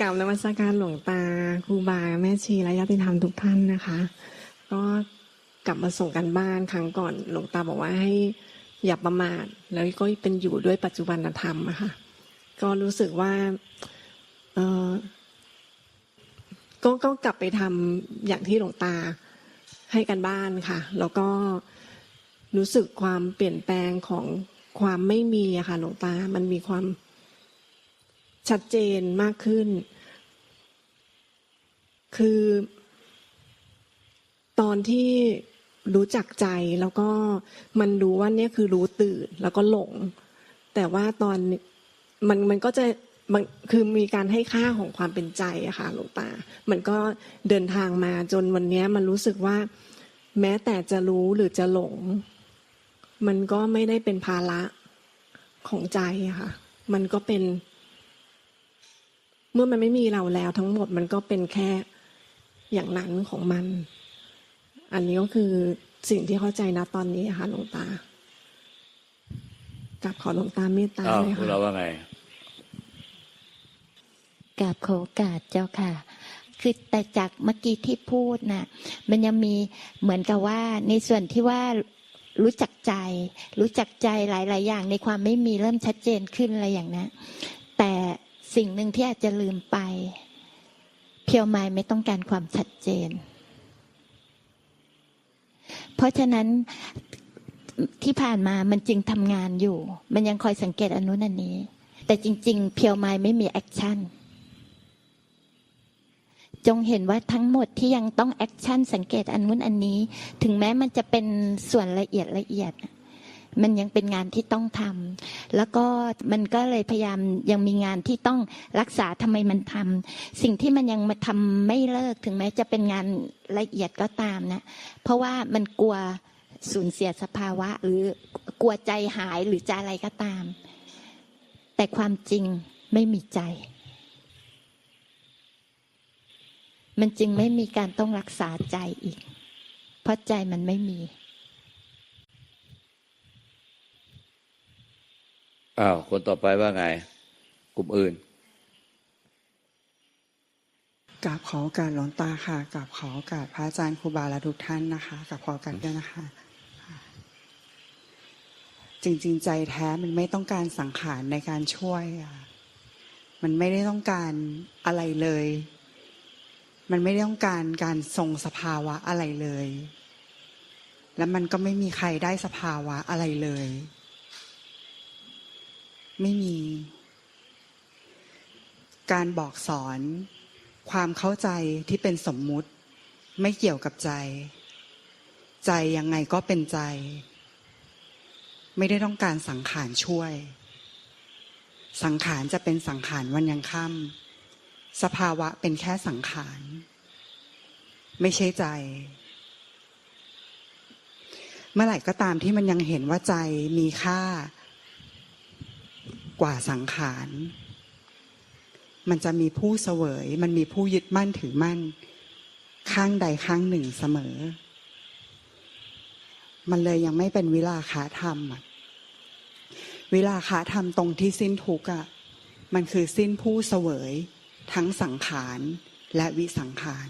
กราบนมัสการหลวงตาครูบาแม่ชีและญาติธรรมทุกท่านนะคะ ก็กลับมาส่งกันบ้านครั้งก่อนหลวงตาบอกว่าให้อย่าประมาทแล้วก็เป็นอยู่ด้วยปัจจุบันธรรมอะค่ะ ก็รู้สึกว่าเออก็ก็กลับไปทำอย่างที่หลวงตาให้กันบ้านค่ะ แล้วก็รู้สึกความเปลี่ยนแปลงของความไม่มีอะค่ะหลวงตา มันมีความ ชัดเจนมากขึ้น คือ ตอนที่รู้จักใจแล้วก็มันรู้ว่าเนี่ยคือรู้ตื่นแล้วก็หลง แต่ว่าตอนมันมันก็จะมันคือมีการให้ค่าของความเป็นใจอะค่ะหลวงตา มันก็เดินทางมาจนวันนี้มันรู้สึกว่า แม้แต่จะรู้หรือจะหลง มันก็ไม่ได้เป็นภาระของใจอะค่ะ มันก็เป็น เมื่อมันไม่มีเราแล้วทั้งหมดมันก็เป็นแค่อย่างนั้นของมัน อันนี้ก็คือสิ่งที่เข้าใจนะตอนนี้ค่ะหลวงตากลับขอหลวงตาเมตตาอ้าวเลยพวกค่ะเราว่าไงกราบขอโอกาสเจ้าค่ะ คือแต่จากเมื่อกี้ที่พูดน่ะ มันยังมีเหมือนกับว่า ในส่วนที่ว่ารู้จักใจ รู้จักใจหลาย ๆ อย่างในความไม่มีเริ่มชัดเจนขึ้นอะไรอย่างนั้นแต่ สิ่งหนึ่งที่อาจจะลืมไป เพียวไม้ไม่ต้องการความชัดเจน เพราะฉะนั้นที่ผ่านมามันจึงทำงานอยู่ มันยังคอยสังเกตอนุนอันนี้ แต่จริง ๆ เพียวไม้ไม่มีแอคชั่น จงเห็นว่าทั้งหมดที่ยังต้องแอคชั่นสังเกตอันนู้นอันนี้ ถึงแม้มันจะเป็นส่วนละเอียดละเอียด มันยังเป็นงานที่ต้องทำแล้วก็มันก็เลยพยายามยังมีงานที่ต้องรักษาทำไมมันทำสิ่งที่มันยังมาทำไม่เลิกถึงแม้จะเป็นงานละเอียดก็ตามนะ เพราะว่ามันกลัวสูญเสียสภาวะ หรือกลัวใจหายหรือจะอะไรก็ตาม แต่ความจริงไม่มีใจ มันจึงไม่มีการต้องรักษาใจอีก เพราะใจมันไม่มี อ้าวคนต่อไปว่าไง กลุ่มอื่นกราบขอโอกาสหลวงตาค่ะกราบขอโอกาสพระอาจารย์ครูบาและทุกท่านนะคะกราบขอโอกาสด้วยนะคะ จริง ๆ ใจแท้มันไม่ต้องการสังขารในการช่วยอะมันไม่ได้ต้องการอะไรเลย มันไม่ได้ต้องการการทรงสภาวะอะไรเลย แล้วมันก็ไม่มีใครได้สภาวะอะไรเลย ไม่มี การบอกสอน ความเข้าใจที่เป็นสมมุติ ไม่เกี่ยวกับใจ ใจยังไงก็เป็นใจ ไม่ได้ต้องการสังขารช่วย สังขารจะเป็นสังขารวันยังค่ำสภาวะเป็นแค่สังขาร ไม่ใช่ใจเมื่อไหร่ก็ตามที่มันยังเห็นว่าใจมีค่า กว่าสังขาร มันจะมีผู้เสวย มันมีผู้ยึดมั่นถือมั่น ข้างใดข้างหนึ่งเสมอ มันเลยยังไม่เป็นวิลาขาธรรมวิลาขาธรรมตรงที่สิ้นทุกข์อะมันคือสิ้นผู้เสวย ทั้งสังขารและวิสังขาร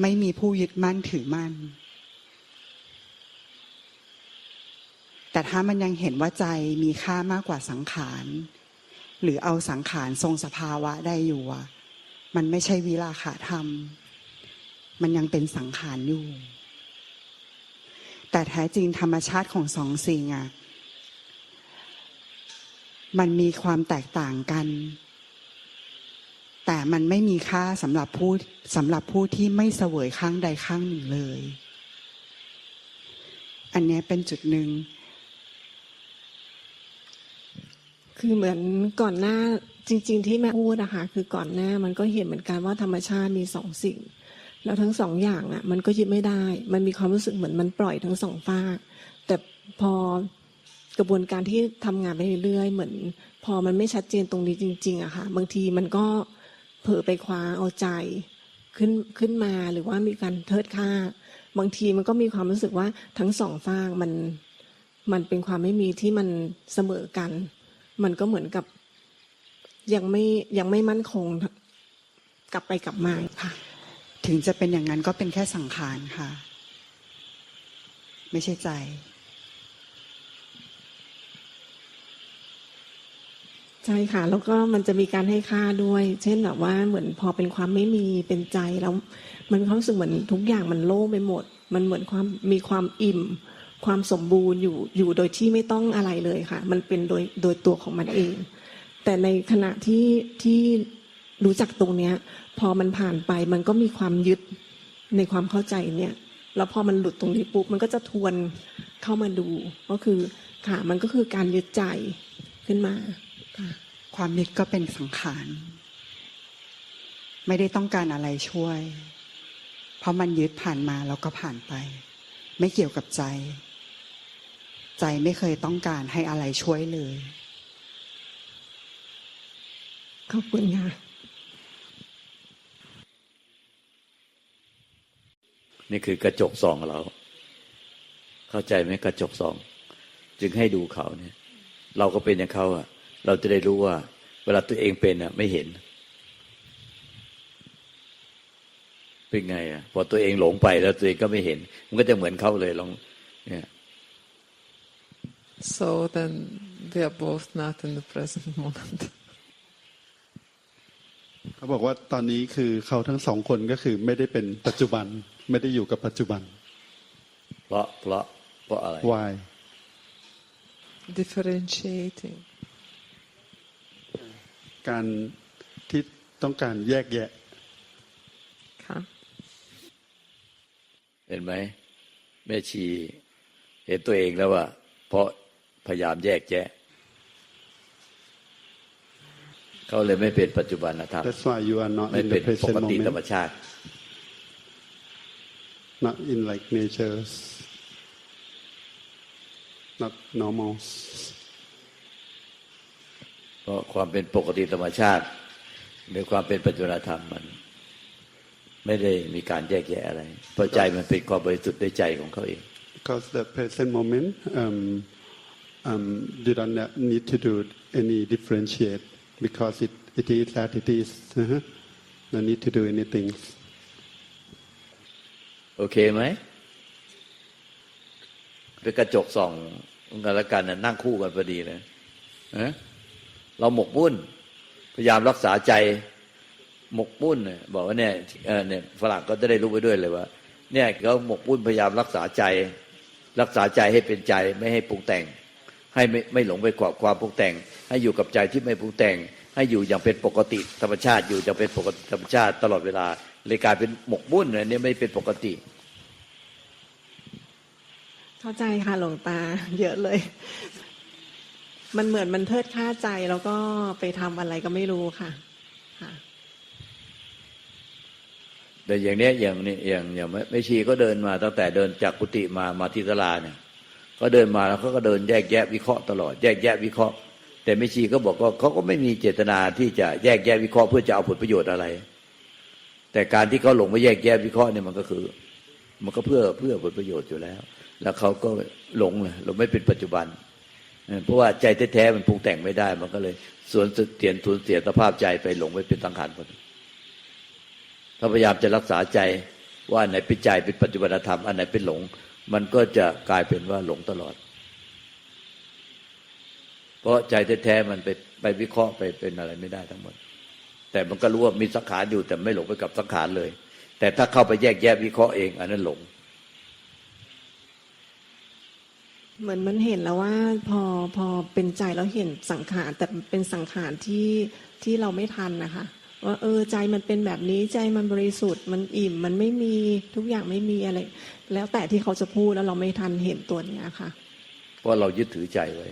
ไม่มีผู้ยึดมั่นถือมั่น แต่ถ้ามันยังเห็นว่าใจมีค่ามากกว่าสังขาร หรือเอาสังขารทรงสภาวะได้อยู่มันไม่ใช่วิลาขาธรรม มันยังเป็นสังขารอยู่ แต่แท้จริงธรรมชาติของสองสิ่งอะมันมีความแตกต่างกัน แต่มันไม่มีค่าสำหรับผู้สำหรับผู้ที่ไม่เสวยข้างใดข้างหนึ่งเลย อันนี้เป็นจุดหนึ่ง คือเหมือนก่อนหน้าจริง ๆ ที่แม่พูดอะคะคือก่อนหน้ามันก็เห็นเหมือนกันว่าธรรมชาติมีสองสิ่ง แล้วทั้งสองอย่างอะมันก็ยึดไม่ได้ มันมีความรู้สึกเหมือนมันปล่อยทั้งสองฝากแต่พอกระบวนการที่ทำงานไปเรื่อยๆเหมือน พอมันไม่ชัดเจนตรงนี้จริง ๆอะค่ะ บางทีมันก็เผลอไปคว้าเอาใจขึ้นขึ้นมาหรือว่ามีการเทิดค่า บางทีมันก็มีความรู้สึกว่าทั้งสองฝากมันมันเป็นความไม่มีที่มันเสมอกัน มันก็เหมือนกับยังไม่ยังไม่มั่นคงกลับไปกลับมาค่ะ ถึงจะเป็นอย่างนั้นก็เป็นแค่สังขารค่ะ ไม่ใช่ใจ ใช่ค่ะ แล้วก็มันจะมีการให้ค่าด้วย เช่นแบบว่าเหมือนพอเป็นความไม่มีเป็นใจแล้ว มันมีความรู้สึกเหมือนทุกอย่างมันโล่งไปหมด มันเหมือนความมีความอิ่ม ความสมบูรณ์อยู่อยู่โดยที่ไม่ต้องอะไรเลยค่ะ มันเป็นโดยโดยตัวของมันเอง แต่ในขณะที่ที่รู้จักตรงเนี้ย พอมันผ่านไปมันก็มีความยึดในความเข้าใจเนี่ยแล้วพอมันหลุดตรงนี้ปุ๊บมันก็จะทวนเข้ามาดู ก็คือค่ะมันก็คือการยึดใจขึ้นมาค่ะความยึดก็เป็นสังขาร ไม่ได้ต้องการอะไรช่วย เพราะมันยึดผ่านมาแล้วก็ผ่านไป ไม่เกี่ยวกับใจ ใจไม่เคยต้องการให้อะไรช่วยเลย ขอบคุณค่ะ นี่คือกระจกส่องเรา เข้าใจไหมกระจกส่อง จึงให้ดูเขาเนี่ย เราก็เป็นอย่างเขาอะเราจะได้รู้ว่า เวลาตัวเองเป็นอะไม่เห็น เป็นไงอะพอตัวเองหลงไปแล้วตัวเองก็ไม่เห็น มันก็จะเหมือนเขาเลยลอง เนี่ย So then we are both not in the present moment. เขาบอกว่าตอนนี้คือเขาทั้งสองคนก็คือไม่ได้เป็นปัจจุบันไม่ได้อยู่กับปัจจุบัน เพราะเพราะเพราะอะไร why Differentiating. การที่ต้องการแยกแยะค่ะเห็นไหมแม่ชี เห็นตัวเองแล้วว่า เพราะ พยายามแยกแยะ เขาเลยไม่เป็นปัจจุบันธรรม that's why you are not ไม่ in เป็ the นป present กติธรรม moment ชาติ not in like natures not normal เพราะความเป็นปกติธรรมชาติ หรือความเป็นปัจจุบันธรรมมัน ไม่ได้มีการแยกแยะอะไรเพราะใจมันเป็นความบริสุทธิ์ด้วยใจของเขาเอง because the present moment um, um, you don't need to do any differentiate because it it is that it is uh-huh. no need to do anything โอเคไหมเป็นกระจกส่องกันและกันน่ะนั่งคู่กันพอดีเลยเอ๊ะเราหมกมุ่น พยายามรักษาใจหมกมุ่นเนี่ยบอกว่าเนี่ยเออเนี่ยฝรั่งก็จะได้รู้ไปด้วยเลยว่า เนี่ยเขาหมกมุ่นพยายามรักษาใจ รักษาใจให้เป็นใจไม่ให้ปรุงแต่ง ให้ไม่ไม่หลงไปกับความปรุงแต่ง ให้อยู่กับใจที่ไม่ปรุงแต่ง ให้อยู่อย่างเป็นปกติธรรมชาติอยู่อย่างเป็นปกติธรรมชาติตลอดเวลาเลยกลายเป็นหมกมุ่นอันนี้ไม่เป็นปกติ เข้าใจค่ะหลวงตา เยอะเลย มันเหมือนมันเทิดค่าใจแล้วก็ไปทำอะไรก็ไม่รู้ค่ะค่ะแต่อย่างเนี้ยอย่างนี้อย่างอย่างแม่แม่ชีก็เดินมาตั้งแต่เดินจากกุฏิมามาที่ตลาเนี่ย ก็เดินมาแล้วเขาก็เดินแยกแยะวิเคราะห์ตลอด แยกแยะวิเคราะห์ แต่แม่ชีก็บอกว่าเขาก็ไม่มีเจตนาที่จะแยกแยะวิเคราะห์เพื่อจะเอาผลประโยชน์อะไร แต่การที่เขาหลงมาแยกแยะวิเคราะห์เนี่ยมันก็คือ มันก็เพื่อเพื่อผลประโยชน์อยู่แล้ว แล้วเขาก็หลงเลยหลงไม่เป็นปัจจุบันเพราะว่าใจแท้ๆมันปรุงแต่งไม่ได้ มันก็เลยส่วนเสียนสูญเสียสภาพใจไปหลงไปเป็นสังขารหมดถ้าพยายามจะรักษาใจว่าอันไหนเป็นใจเป็นปัจจุบันธรรมอันไหนเป็นหลง มันก็จะกลายเป็นว่าหลงตลอด เพราะใจแท้ๆมันไปไปวิเคราะห์ไปเป็นอะไรไม่ได้ทั้งหมด แต่มันก็รู้ว่ามีสังขารอยู่แต่ไม่หลงไปกับสังขารเลย แต่ถ้าเข้าไปแยกแยะวิเคราะห์เอง อันนั้นหลง เหมือนมันเห็นแล้วว่าพอพอเป็นใจแล้วเห็นสังขารแต่เป็นสังขารที่ที่เราไม่ทันนะคะ ว่าเออใจมันเป็นแบบนี้ใจมันบริสุทธิ์มันอิ่มมันไม่มีทุกอย่างไม่มีอะไร แล้วแต่ที่เขาจะพูดแล้วเราไม่ทันเห็นตัวเนี้ยค่ะเพราะเรายึดถือใจไว้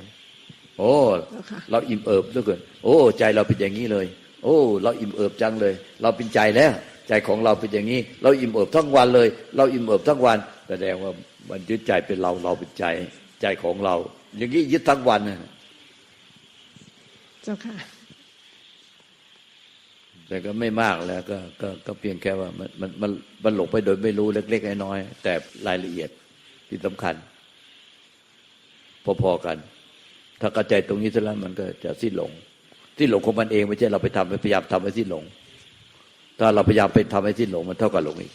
โอ้แล้วค่ะเราอิ่มเอิบเหลือเกินโอ้ ใจเราเป็นอย่างนี้เลย โอ้ เราอิ่มเอิบจังเลย เราเป็นใจแล้ว ใจของเราเป็นอย่างนี้ เราอิ่มเอิบทั้งวันเลย เราอิ่มเอิบทั้งวันแสดงว่ามันยึดใจเป็นเราเราเป็นใจ ใจของเรา อย่างนี้ยึดทั้งวันน่ะเจ้าค่ะ แต่ก็ไม่มากแล้วก็ก็ก็เพียงแค่ว่ามันมันมันมันหลงไปโดยไม่รู้เล็ก ๆ น้อยๆแต่รายละเอียดที่สำคัญ พอๆกัน ถ้ากระจายตรงนี้เสร็จแล้วมันก็จะสิ้นหลงที่หลงของมันเองไม่ใช่เราไปทำพยายามทำให้สิ้นหลง ถ้าเราพยายามไปทำให้สิ้นหลงมันเท่ากับหลงอีก